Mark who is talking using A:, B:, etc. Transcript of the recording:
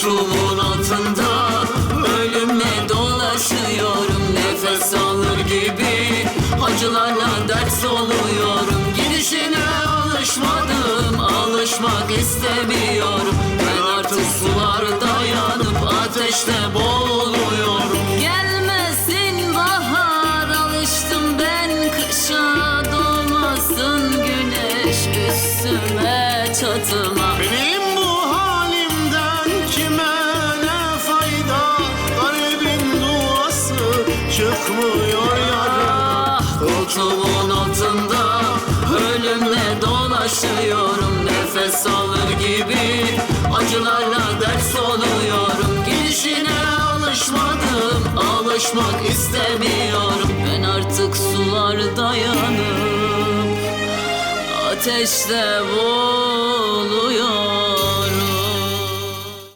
A: Koltuğumun altında ölümle dolaşıyorum. Nefes alır gibi acılarla dert oluyorum Gidişine alışmadım, alışmak istemiyorum. Ben artık sularda yanıp ateşte boğuluyorum. Gelmesin bahar, alıştım ben kışa. Doğmasın güneş üstüme çatıma.
B: Benim çıkmıyor yarım.
A: Koltuğumun altında ölümle dolaşıyorum. Nefes alır gibi acılarla ders oluyorum Gidişine alışmadım, alışmak istemiyorum. Ben artık sularda yanıp ateşte boğuluyorum